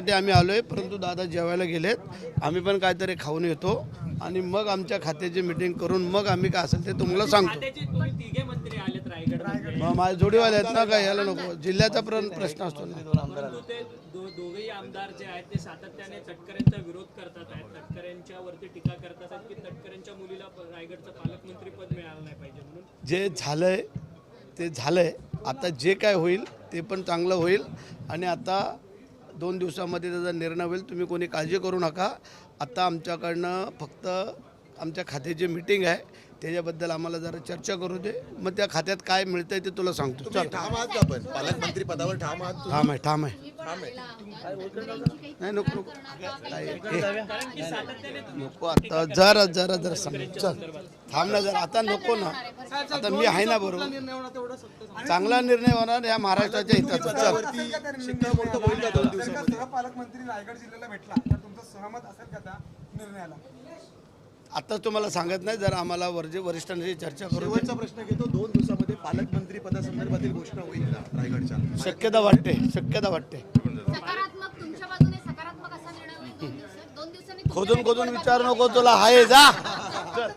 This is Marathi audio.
त्यासाठी आम्ही आलो आहे परंतु दादा जेवायला गेलेत. आम्ही पण काहीतरी खाऊन येतो. आणि मग आमच्या खात्याची मिटिंग करून मग आम्ही काय असेल ते तुम्हाला सांगतो. खात्याचे तुम्ही तिघे मंत्री आलेत रायगड मग माझे जोडीवाले आहेत ना काय यायला नको. जिल्ह्याचा प्र प्रश्न असतो ना. ते दो- दोघेही आमदार जे आहेत ते सातत्याने तटकरेंचा विरोध करतात आहेत. तटकरेंच्या वरती टीका करतात आहेत की तटकरेंच्या मुलीला प- रायगडचं पालकमंत्री पद मिळालं नाही पाहिजे म्हणून. जे झालंय ते झालंय. आता जे काय होईल ते पण चांगलं होईल. आणि आता दोन दिवसामध्ये त्याचा निर्णय होईल. तुम्ही कोणी काळजी करू नका. आत्ता आमच्याकडनं फक्त आमच्या खात्याची मिटिंग आहे त्याच्याबद्दल आम्हाला जरा चर्चा करू दे. मग त्या खात्यात काय मिळतंय ते तुला सांगतो. चल. ठाम आहात का पण पालकमंत्री पदावर ठाम आहात तुम्ही? ठाम आहे ठाम आहे. नाही नको नको. हे, नको आता जरा जरा जरा समज चल. थांब ना जरा आता नको ना. आता मी आहे ना बरोबर. चांगला निर्णय होणार या महाराष्ट्राच्या हिताचा. चल. पदावरती शिक्कामोर्तब होईल का दोन दिवसामध्ये. सहपालकमंत्री रायगड जिल्ह्याला भेटला तर तुमचं सहमत असेल का त्या निर्णयाला? आता तुम्हाला सांगत नाही जर आम्हाला वरजे वरिष्ठांशी चर्चा करू. शेवटचा प्रश्न घेतो दोन दिवसामध्ये पालकमंत्री पदासंदर्भातील घोषणा होईल का रायगडच्या? शक्यता वाटते शक्यता वाटते. सकारात्मक तुमच्या बाजूने सकारात्मक असा निर्णय होईल दोन दिवसात दोन दिवसांनी खोदून खोदून विचार नको तुला हाय जा. चल.